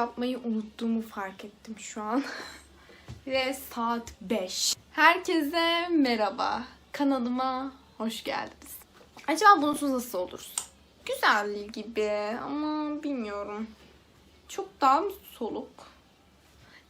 yapmayı unuttuğumu fark ettim şu an. Ve saat 5. Herkese merhaba. Kanalıma hoş geldiniz. Acaba bunsuz nasıl oluruz? Güzel gibi ama bilmiyorum. Çok daha soluk?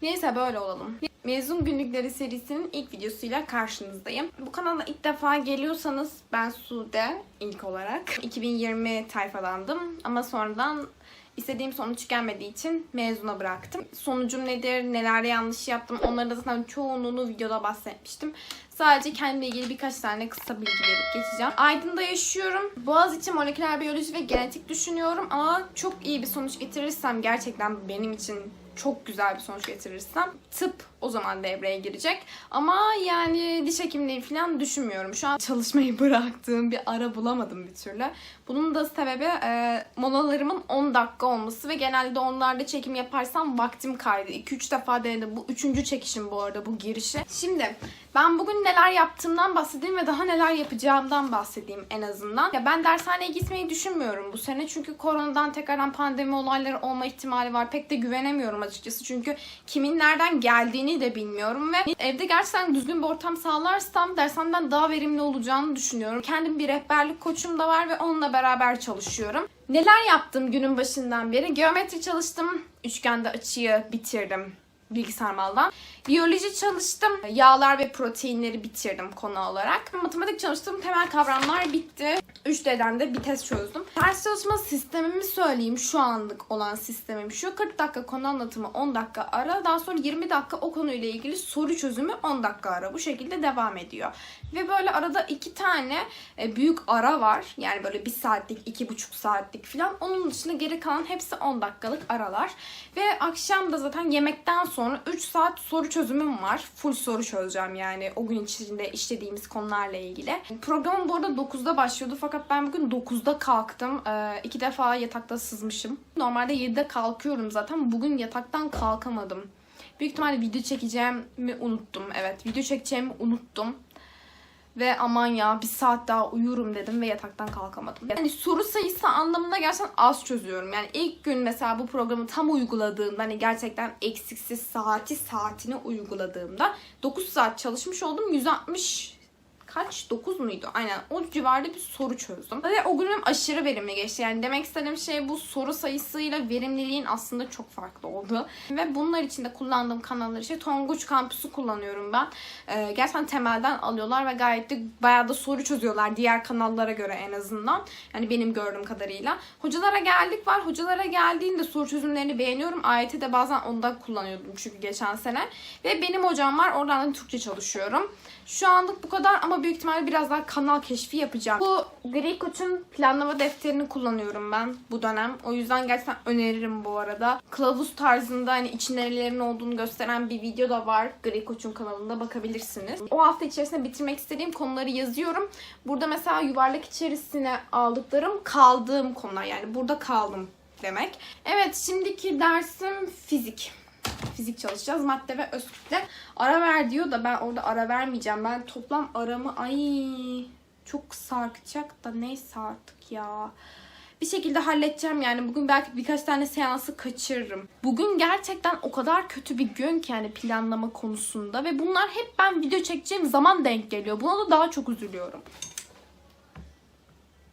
Neyse böyle olalım. Mezun Günlükleri serisinin ilk videosuyla karşınızdayım. Bu kanala ilk defa geliyorsanız ben Sude ilk olarak. 2020 tayfalandım ama sonradan istediğim sonuç gelmediği için mezuna bıraktım. Sonucum nedir, neler yanlış yaptım onları da zaten çoğunluğunu videoda bahsetmiştim. Sadece kendimle ilgili birkaç tane kısa bilgi verip geçeceğim. Aydın'da yaşıyorum. Boğaziçi moleküler biyoloji ve genetik düşünüyorum ama çok iyi bir sonuç getirirsem gerçekten benim için çok güzel bir sonuç getirirsem tıp o zaman devreye girecek. Ama yani diş hekimliği falan düşünmüyorum. Şu an çalışmayı bıraktığım bir ara bulamadım bir türlü. Bunun da sebebi e, molalarımın 10 dakika olması ve genelde onlarda çekim yaparsam vaktim kaydı. 2-3 defa denedim. Bu üçüncü çekişim bu arada bu girişi. Şimdi ben bugün neler yaptığımdan bahsedeyim ve daha neler yapacağımdan bahsedeyim en azından. Ya ben dershaneye gitmeyi düşünmüyorum bu sene çünkü koronadan tekrardan pandemi olayları olma ihtimali var. Pek de güvenemiyorum açıkçası çünkü kimin nereden geldiğini de bilmiyorum ve evde gerçekten düzgün bir ortam sağlarsam dershaneden daha verimli olacağını düşünüyorum. Kendim bir rehberlik koçum da var ve onunla beraber çalışıyorum. Neler yaptım günün başından beri? Geometri çalıştım. Üçgende açıyı bitirdim bilgisayar maldan. Biyoloji çalıştım. Yağlar ve proteinleri bitirdim konu olarak. Matematik çalıştım. Temel kavramlar bitti. 3D'den de bir test çözdüm. Ders çalışma sistemimi söyleyeyim. Şu anlık olan sistemim şu. 40 dakika konu anlatımı 10 dakika ara. Daha sonra 20 dakika o konuyla ilgili soru çözümü 10 dakika ara. Bu şekilde devam ediyor. Ve böyle arada iki tane e, büyük ara var. Yani böyle 1 saatlik, 2,5 saatlik falan. Onun dışında geri kalan hepsi 10 dakikalık aralar. Ve akşam da zaten yemekten sonra sonra 3 saat soru çözümüm var. Full soru çözeceğim yani o gün içinde işlediğimiz konularla ilgili. Programım bu arada 9'da başlıyordu fakat ben bugün 9'da kalktım. Ee, iki defa yatakta sızmışım. Normalde 7'de kalkıyorum zaten. Bugün yataktan kalkamadım. Büyük ihtimalle video çekeceğimi unuttum. Evet video çekeceğimi unuttum. Ve aman ya bir saat daha uyurum dedim ve yataktan kalkamadım. Yani soru sayısı anlamında gerçekten az çözüyorum. Yani ilk gün mesela bu programı tam uyguladığımda hani gerçekten eksiksiz saati saatine uyguladığımda 9 saat çalışmış oldum. 160 kaç 9 muydu? Aynen o civarda bir soru çözdüm. Ve o günüm aşırı verimli geçti. Yani demek istediğim şey bu soru sayısıyla verimliliğin aslında çok farklı oldu. Ve bunlar için de kullandığım kanallar işte Tonguç Kampüsü kullanıyorum ben. Ee, gerçekten temelden alıyorlar ve gayet de bayağı da soru çözüyorlar diğer kanallara göre en azından. Yani benim gördüğüm kadarıyla. Hocalara geldik var. Hocalara geldiğinde soru çözümlerini beğeniyorum. AYT de bazen onda kullanıyordum çünkü geçen sene. Ve benim hocam var. Oradan da Türkçe çalışıyorum. Şu anlık bu kadar ama büyük ihtimalle biraz daha kanal keşfi yapacağım. Bu Greycoach'un planlama defterini kullanıyorum ben bu dönem. O yüzden gerçekten öneririm bu arada. Kılavuz tarzında hani içinde nelerin olduğunu gösteren bir video da var. Greycoach'un kanalında bakabilirsiniz. O hafta içerisinde bitirmek istediğim konuları yazıyorum. Burada mesela yuvarlak içerisine aldıklarım kaldığım konular. Yani burada kaldım demek. Evet şimdiki dersim fizik fizik çalışacağız. Madde ve özkütle. Ara ver diyor da ben orada ara vermeyeceğim. Ben toplam aramı ay çok sarkacak da neyse artık ya. Bir şekilde halledeceğim yani. Bugün belki birkaç tane seansı kaçırırım. Bugün gerçekten o kadar kötü bir gün ki yani planlama konusunda ve bunlar hep ben video çekeceğim zaman denk geliyor. Buna da daha çok üzülüyorum.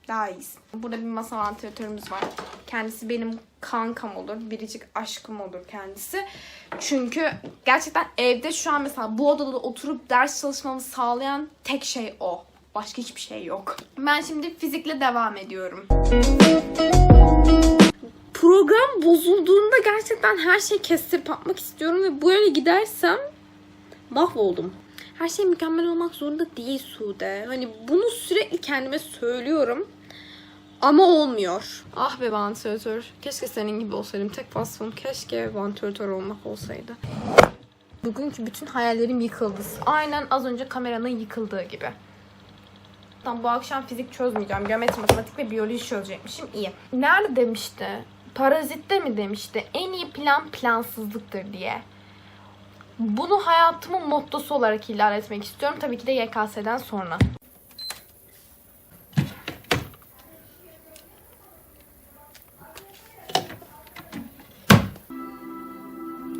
Daha iyisin. Burada bir masa vantilatörümüz var. Kendisi benim kankam olur. Biricik aşkım olur kendisi. Çünkü gerçekten evde şu an mesela bu odada oturup ders çalışmamı sağlayan tek şey o. Başka hiçbir şey yok. Ben şimdi fizikle devam ediyorum. Program bozulduğunda gerçekten her şeyi kestirip atmak istiyorum ve böyle gidersem mahvoldum. Her şey mükemmel olmak zorunda değil Sude. Hani bunu sürekli kendime söylüyorum. Ama olmuyor. Ah be vantilatör. Keşke senin gibi olsaydım. Tek vasfım keşke vantilatör olmak olsaydı. Bugünkü bütün hayallerim yıkıldı. Aynen az önce kameranın yıkıldığı gibi. Tamam bu akşam fizik çözmeyeceğim. Geometri, matematik ve biyoloji çözecekmişim. İyi. Nerede demişti? Parazitte mi demişti? En iyi plan plansızlıktır diye. Bunu hayatımın mottosu olarak ilan etmek istiyorum. Tabii ki de YKS'den sonra.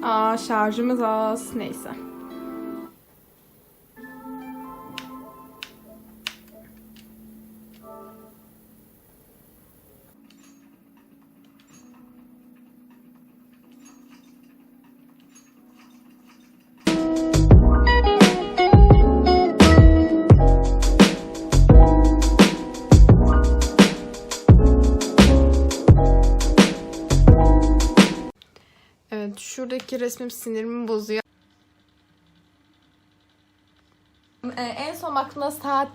Aa şarjımız az. Neyse. Evet şuradaki resmim sinirimi bozuyor. Ee, en son baktığımda saat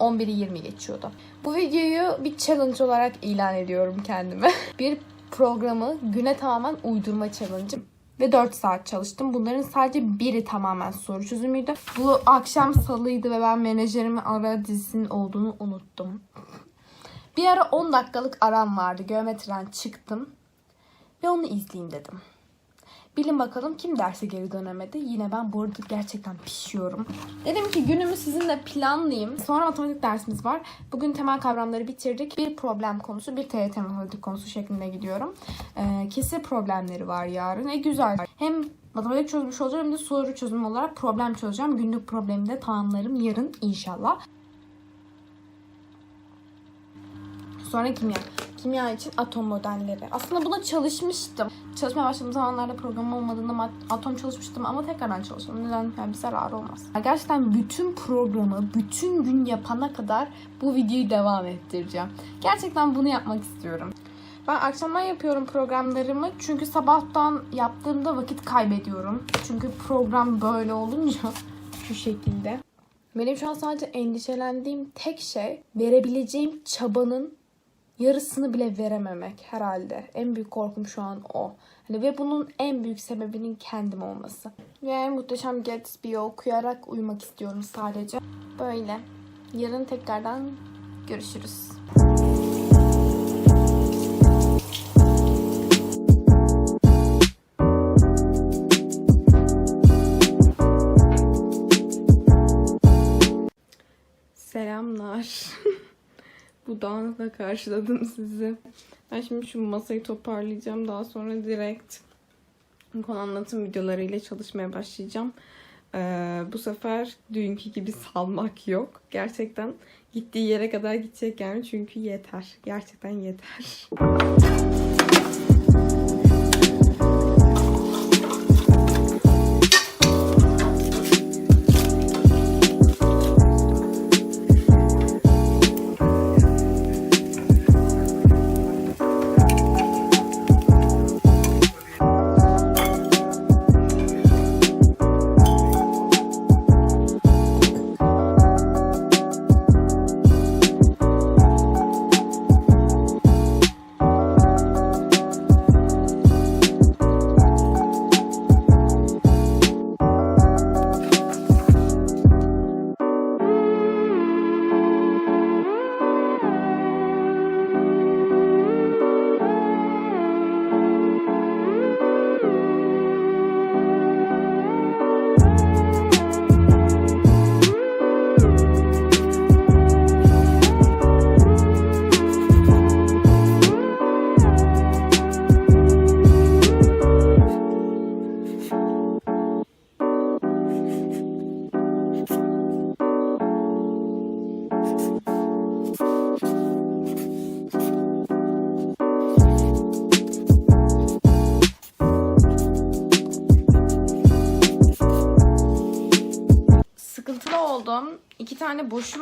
11'i 20 geçiyordu. Bu videoyu bir challenge olarak ilan ediyorum kendime. bir programı güne tamamen uydurma challenge'ım. Ve 4 saat çalıştım. Bunların sadece biri tamamen soru çözümüydü. Bu akşam salıydı ve ben menajerimi ara dizisinin olduğunu unuttum. Bir ara 10 dakikalık aram vardı. Geometriden çıktım. Ve onu izleyeyim dedim. Bilin bakalım kim derse geri dönemedi. Yine ben bu arada gerçekten pişiyorum. Dedim ki günümü sizinle planlayayım. Sonra matematik dersimiz var. Bugün temel kavramları bitirdik. Bir problem konusu, bir TYT matematik konusu şeklinde gidiyorum. Ee, kesir problemleri var yarın. E güzel. Hem matematik çözmüş olacağım hem de soru çözümü olarak problem çözeceğim. Günlük problemi de tamamlarım yarın inşallah. Sonra kimya. Kimya için atom modelleri. Aslında buna çalışmıştım. Çalışmaya başladığım zamanlarda program olmadığında atom çalışmıştım ama tekrardan çalıştım. Neden? Yani bir zararı olmaz. Gerçekten bütün programı bütün gün yapana kadar bu videoyu devam ettireceğim. Gerçekten bunu yapmak istiyorum. Ben akşamdan yapıyorum programlarımı çünkü sabahtan yaptığımda vakit kaybediyorum. Çünkü program böyle olunca şu şekilde. Benim şu an sadece endişelendiğim tek şey verebileceğim çabanın yarısını bile verememek herhalde. En büyük korkum şu an o. Ve bunun en büyük sebebinin kendim olması. Ve Muhteşem Gatsby'yi okuyarak uyumak istiyorum sadece. Böyle. Yarın tekrardan görüşürüz. Selamlar. Bu dağınıkla karşıladım sizi. Ben şimdi şu masayı toparlayacağım. Daha sonra direkt konu anlatım videolarıyla çalışmaya başlayacağım. Ee, bu sefer dünkü gibi salmak yok. Gerçekten gittiği yere kadar gidecek yani çünkü yeter. Gerçekten yeter. tane boşum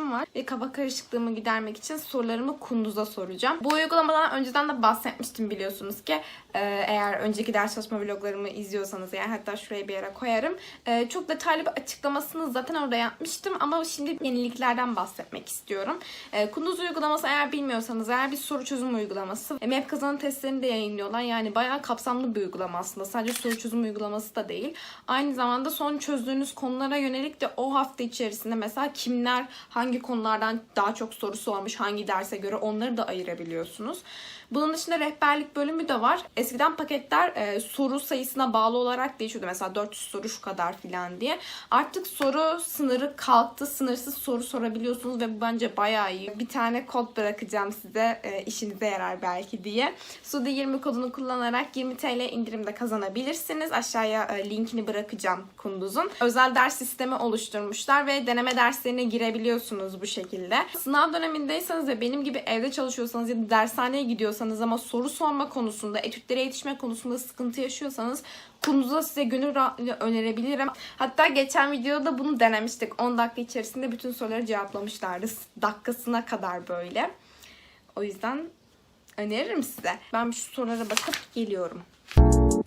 var ve kafa karışıklığımı gidermek için sorularımı Kunduz'a soracağım. Bu uygulamadan önceden de bahsetmiştim biliyorsunuz ki Ee, eğer önceki ders çalışma vloglarımı izliyorsanız yani hatta şuraya bir yere koyarım. Ee, çok detaylı bir açıklamasını zaten orada yapmıştım ama şimdi yeniliklerden bahsetmek istiyorum. Ee, Kunduz uygulaması eğer bilmiyorsanız eğer bir soru çözüm uygulaması. E, Map kazanı testlerini de yayınlıyorlar. Yani bayağı kapsamlı bir uygulama aslında. Sadece soru çözüm uygulaması da değil. Aynı zamanda son çözdüğünüz konulara yönelik de o hafta içerisinde mesela kimler hangi konulardan daha çok soru sormuş, hangi derse göre onları da ayırabiliyorsunuz. Bunun dışında rehberlik bölümü de var. Eskiden paketler e, soru sayısına bağlı olarak değişiyordu. Mesela 400 soru şu kadar filan diye. Artık soru sınırı kalktı. Sınırsız soru sorabiliyorsunuz ve bu bence bayağı iyi. Bir tane kod bırakacağım size. E, işinize yarar belki diye. Sude 20 kodunu kullanarak 20 TL indirimde kazanabilirsiniz. Aşağıya e, linkini bırakacağım Kunduz'un. Özel ders sistemi oluşturmuşlar ve deneme derslerine girebiliyorsunuz bu şekilde. Sınav dönemindeyseniz ve benim gibi evde çalışıyorsanız ya da dershaneye gidiyorsanız ama soru sorma konusunda, etütlere yetişme konusunda sıkıntı yaşıyorsanız Kunduz'a size gönül rahatlığıyla önerebilirim. Hatta geçen videoda bunu denemiştik. 10 dakika içerisinde bütün soruları cevaplamışlardı. Dakikasına kadar böyle. O yüzden öneririm size. Ben şu sorulara bakıp geliyorum. Evet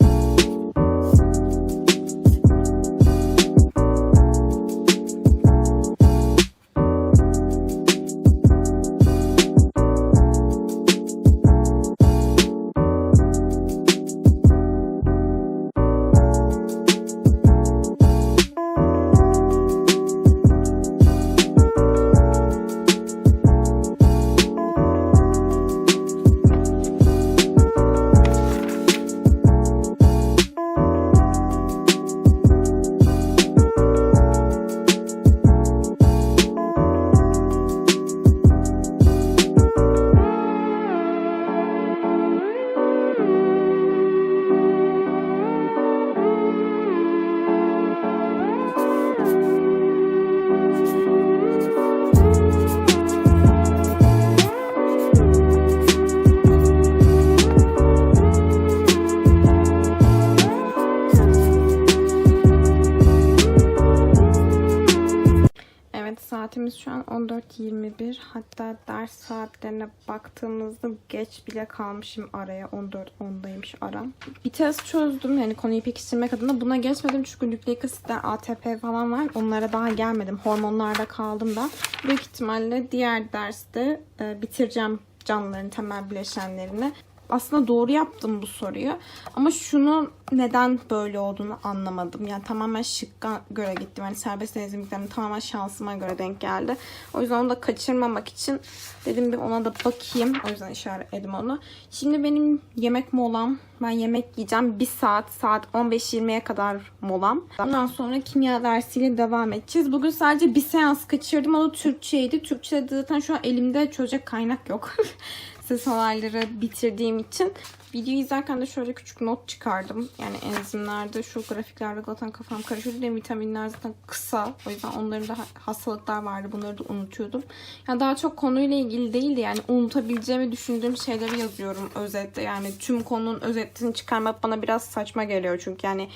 saatimiz şu an 14.21 hatta ders saatlerine baktığımızda geç bile kalmışım araya. 14.10'daymış aram. Bir test çözdüm. Yani konuyu pekiştirmek adına. Buna geçmedim çünkü nükleik asitler ATP falan var. Onlara daha gelmedim. Hormonlarda kaldım da. Büyük ihtimalle diğer derste e, bitireceğim canlıların temel bileşenlerini. Aslında doğru yaptım bu soruyu. Ama şunu neden böyle olduğunu anlamadım. Yani tamamen şıkka göre gittim. Yani serbest denizim miktarım tamamen şansıma göre denk geldi. O yüzden onu da kaçırmamak için dedim bir ona da bakayım. O yüzden işaretledim onu. Şimdi benim yemek molam. Ben yemek yiyeceğim. Bir saat, saat 15-20'ye kadar molam. Ondan sonra kimya dersiyle devam edeceğiz. Bugün sadece bir seans kaçırdım. O da Türkçeydi. Türkçe'de zaten şu an elimde çözecek kaynak yok. ses olayları bitirdiğim için. Videoyu izlerken de şöyle küçük not çıkardım. Yani enzimlerde, şu grafiklerde zaten kafam karışıyordu. Benim vitaminler zaten kısa. O yüzden onların da hastalıklar vardı. Bunları da unutuyordum. Yani daha çok konuyla ilgili değildi. Yani unutabileceğimi düşündüğüm şeyleri yazıyorum özette. Yani tüm konunun özetini çıkarmak bana biraz saçma geliyor. Çünkü yani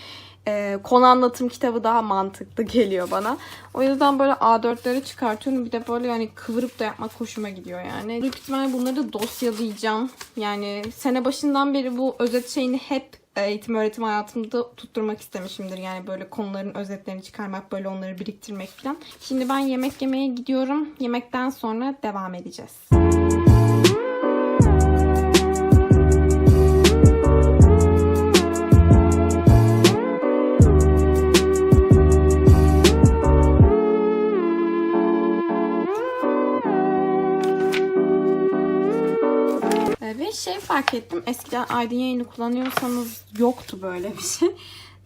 e, konu anlatım kitabı daha mantıklı geliyor bana. O yüzden böyle A4'leri çıkartıyorum. Bir de böyle yani kıvırıp da yapmak hoşuma gidiyor yani. Büyük ihtimalle bunları da dosyalayacağım. Yani sene başından beri bu özet şeyini hep eğitim öğretim hayatımda tutturmak istemişimdir. Yani böyle konuların özetlerini çıkarmak, böyle onları biriktirmek falan. Şimdi ben yemek yemeye gidiyorum. Yemekten sonra devam edeceğiz. Ee, fark ettim. Eskiden Aydın yayını kullanıyorsanız yoktu böyle bir şey.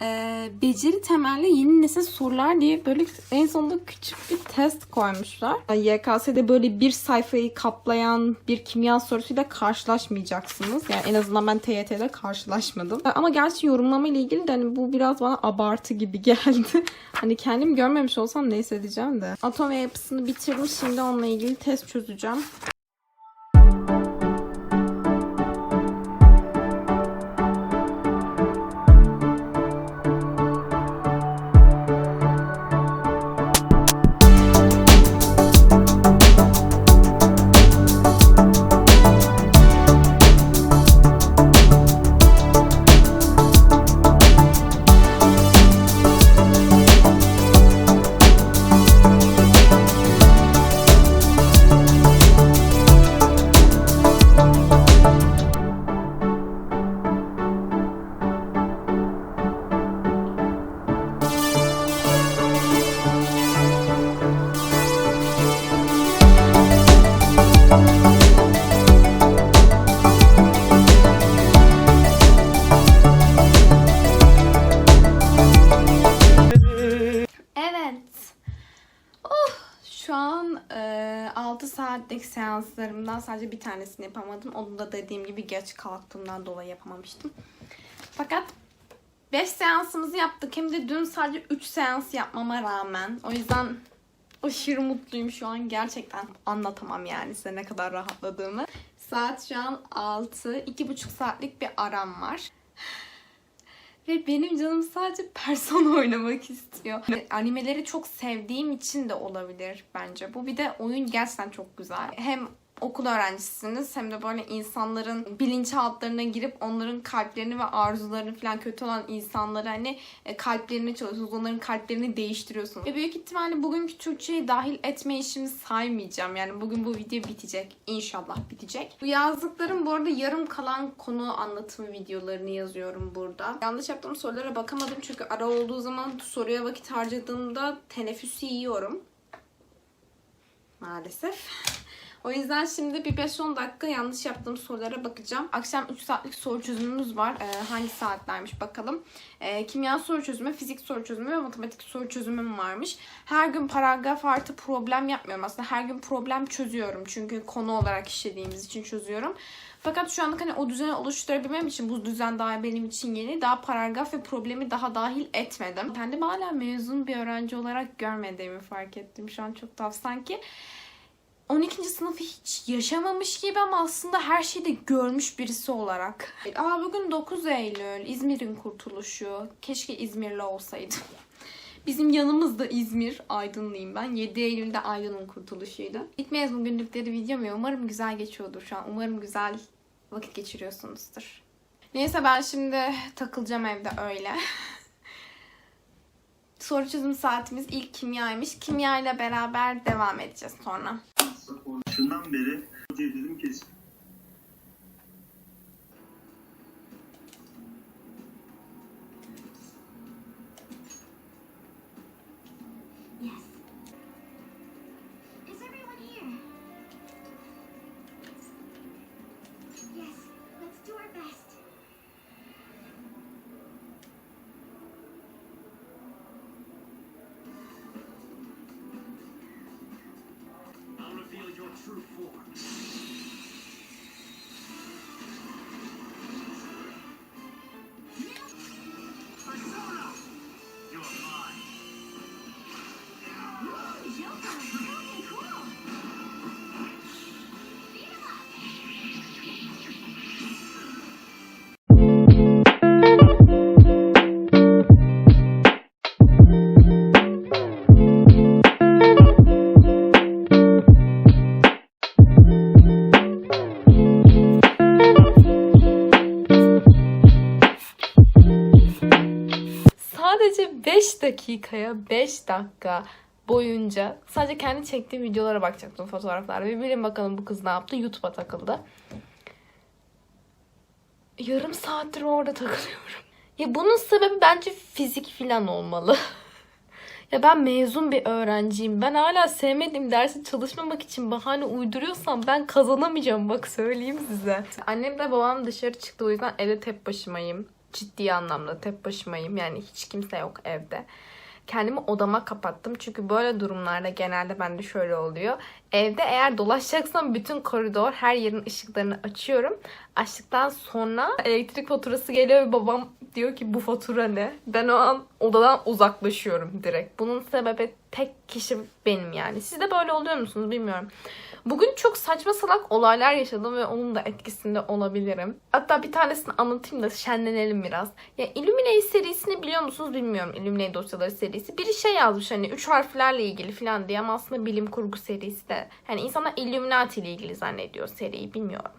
Ee, beceri temelli yeni nesil sorular diye böyle en sonunda küçük bir test koymuşlar. YKS'de böyle bir sayfayı kaplayan bir kimya sorusuyla karşılaşmayacaksınız. Yani en azından ben TYT'de karşılaşmadım. Ee, Ama gerçi yorumlama ile ilgili de hani bu biraz bana abartı gibi geldi. hani kendim görmemiş olsam ne hissedeceğim de. Atom yapısını bitirdim. Şimdi onunla ilgili test çözeceğim. Saatlik seanslarımdan sadece bir tanesini yapamadım. Onu da dediğim gibi geç kalktığımdan dolayı yapamamıştım. Fakat 5 seansımızı yaptık. Hem de dün sadece 3 seans yapmama rağmen. O yüzden aşırı mutluyum şu an. Gerçekten anlatamam yani size ne kadar rahatladığımı. Saat şu an 6. 2,5 saatlik bir aram var. Ve benim canım sadece Persona oynamak istiyor. Animeleri çok sevdiğim için de olabilir bence. Bu bir de oyun gerçekten çok güzel. Hem okul öğrencisiniz hem de böyle insanların bilinçaltlarına girip onların kalplerini ve arzularını falan kötü olan insanları hani e, kalplerini çalışıyorsunuz. Onların kalplerini değiştiriyorsunuz. Ve büyük ihtimalle bugünkü Türkçeyi dahil etme işimi saymayacağım. Yani bugün bu video bitecek. İnşallah bitecek. Bu yazdıklarım bu arada yarım kalan konu anlatım videolarını yazıyorum burada. Yanlış yaptığım sorulara bakamadım çünkü ara olduğu zaman soruya vakit harcadığımda teneffüsü yiyorum. Maalesef. O yüzden şimdi bir 5-10 dakika yanlış yaptığım sorulara bakacağım. Akşam 3 saatlik soru çözümümüz var. Ee, hangi saatlermiş bakalım. Ee, kimya soru çözümü, fizik soru çözümü ve matematik soru çözümüm varmış. Her gün paragraf artı problem yapmıyorum. Aslında her gün problem çözüyorum. Çünkü konu olarak işlediğimiz için çözüyorum. Fakat şu anlık hani o düzeni oluşturabilmem için bu düzen daha benim için yeni. Daha paragraf ve problemi daha dahil etmedim. Kendimi hala mezun bir öğrenci olarak görmediğimi fark ettim. Şu an çok tuhaf sanki. 12. sınıfı hiç yaşamamış gibi ama aslında her şeyi de görmüş birisi olarak. Aa bugün 9 Eylül. İzmir'in kurtuluşu. Keşke İzmirli olsaydım. Bizim yanımızda İzmir. Aydınlıyım ben. 7 Eylül'de Aydın'ın kurtuluşuydu. İlk mezun günlükleri videom ya. Umarım güzel geçiyordur şu an. Umarım güzel vakit geçiriyorsunuzdur. Neyse ben şimdi takılacağım evde öyle. Soru çözüm saatimiz ilk kimyaymış. Kimya ile beraber devam edeceğiz sonra. Şundan beri dedim ki 5 dakikaya 5 dakika boyunca sadece kendi çektiğim videolara bakacaktım fotoğraflara. Ve bilin bakalım bu kız ne yaptı? YouTube'a takıldı. Yarım saattir orada takılıyorum. Ya bunun sebebi bence fizik falan olmalı. ya ben mezun bir öğrenciyim. Ben hala sevmediğim dersi çalışmamak için bahane uyduruyorsam ben kazanamayacağım bak söyleyeyim size. Annem de babam dışarı çıktı o yüzden evde tek başımayım. Ciddi anlamda tek başımayım. Yani hiç kimse yok evde. Kendimi odama kapattım. Çünkü böyle durumlarda genelde bende şöyle oluyor. Evde eğer dolaşacaksam bütün koridor her yerin ışıklarını açıyorum. Açtıktan sonra elektrik faturası geliyor ve babam diyor ki bu fatura ne? Ben o an odadan uzaklaşıyorum direkt. Bunun sebebi tek kişi benim yani. Siz de böyle oluyor musunuz bilmiyorum. Bugün çok saçma salak olaylar yaşadım ve onun da etkisinde olabilirim. Hatta bir tanesini anlatayım da şenlenelim biraz. Ya Illuminate serisini biliyor musunuz bilmiyorum. Illuminate dosyaları serisi. Biri şey yazmış hani üç harflerle ilgili falan diye ama aslında bilim kurgu serisi de. Hani insanlar Illuminati ile ilgili zannediyor seriyi bilmiyorum.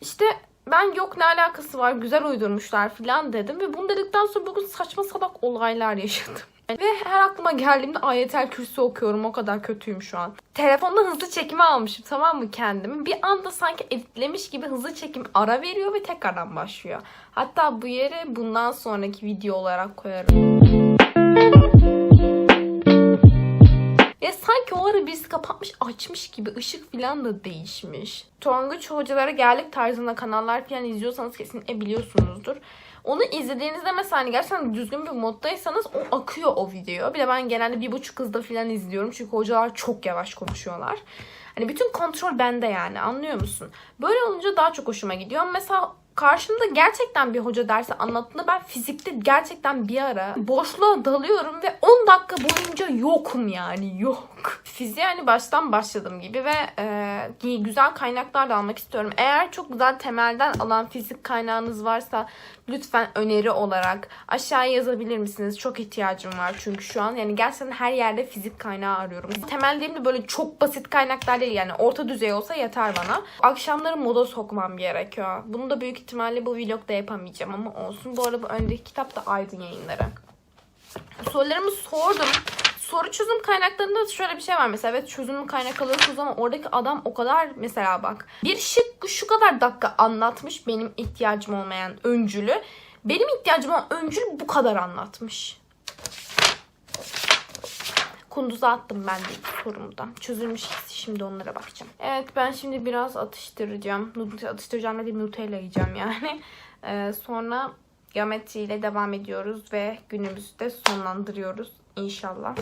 İşte ben yok ne alakası var güzel uydurmuşlar falan dedim ve bunu dedikten sonra bugün saçma salak olaylar yaşadım. Ve her aklıma geldiğimde ayetel kürsü okuyorum. O kadar kötüyüm şu an. Telefonda hızlı çekimi almışım tamam mı kendimi? Bir anda sanki editlemiş gibi hızlı çekim ara veriyor ve tekrardan başlıyor. Hatta bu yeri bundan sonraki video olarak koyarım. Sanki o ara birisi kapatmış açmış gibi ışık falan da değişmiş. Tonguç hocalara geldik tarzında kanallar falan izliyorsanız kesin biliyorsunuzdur. Onu izlediğinizde mesela hani gerçekten düzgün bir moddaysanız o akıyor o video. Bir de ben genelde bir buçuk hızda falan izliyorum. Çünkü hocalar çok yavaş konuşuyorlar. Hani bütün kontrol bende yani anlıyor musun? Böyle olunca daha çok hoşuma gidiyor. Mesela karşımda gerçekten bir hoca dersi anlattığında ben fizikte gerçekten bir ara boşluğa dalıyorum ve 10 dakika boyunca yokum yani yok. Fiziğe hani baştan başladım gibi ve e, güzel kaynaklar da almak istiyorum. Eğer çok güzel temelden alan fizik kaynağınız varsa lütfen öneri olarak aşağıya yazabilir misiniz? Çok ihtiyacım var çünkü şu an yani gerçekten her yerde fizik kaynağı arıyorum. Temel dediğim de böyle çok basit kaynaklar değil yani orta düzey olsa yeter bana. Akşamları moda sokmam gerekiyor. Bunu da büyük ihtimalle bu vlogda yapamayacağım ama olsun. Bu arada bu öndeki kitap da Aydın yayınları. Sorularımı sordum. Soru çözüm kaynaklarında şöyle bir şey var mesela. Evet çözüm kaynak alıyorsunuz ama oradaki adam o kadar mesela bak. Bir şık şu kadar dakika anlatmış benim ihtiyacım olmayan öncülü. Benim ihtiyacım olan öncül bu kadar anlatmış. Kunduza attım ben de sorumda. Çözülmüş şimdi onlara bakacağım. Evet ben şimdi biraz atıştıracağım. Atıştıracağım dediğim Nutella yiyeceğim yani. Ee, sonra geometriyle devam ediyoruz ve günümüzü de sonlandırıyoruz inşallah.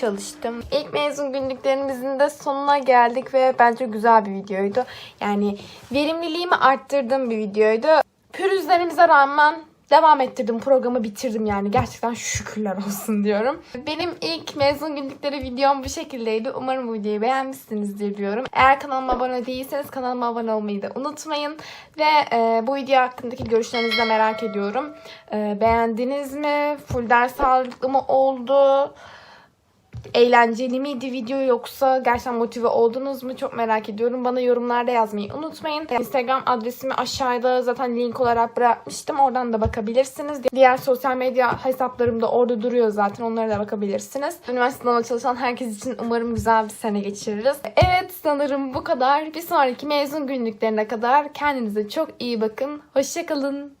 Çalıştım. İlk mezun günlüklerimizin de sonuna geldik ve bence güzel bir videoydu. Yani verimliliğimi arttırdığım bir videoydu. Pürüzlerimize rağmen devam ettirdim. Programı bitirdim yani. Gerçekten şükürler olsun diyorum. Benim ilk mezun günlükleri videom bu şekildeydi. Umarım bu videoyu beğenmişsinizdir diyorum. Eğer kanalıma abone değilseniz kanalıma abone olmayı da unutmayın. Ve e, bu video hakkındaki görüşlerinizi de merak ediyorum. E, beğendiniz mi? Full ders sağlıklı mı oldu? Eğlenceli miydi video yoksa gerçekten motive oldunuz mu çok merak ediyorum. Bana yorumlarda yazmayı unutmayın. Instagram adresimi aşağıda zaten link olarak bırakmıştım. Oradan da bakabilirsiniz. Diğer sosyal medya hesaplarım da orada duruyor zaten. Onlara da bakabilirsiniz. Üniversite sınavına çalışan herkes için umarım güzel bir sene geçiririz. Evet sanırım bu kadar. Bir sonraki mezun günlüklerine kadar kendinize çok iyi bakın. Hoşçakalın.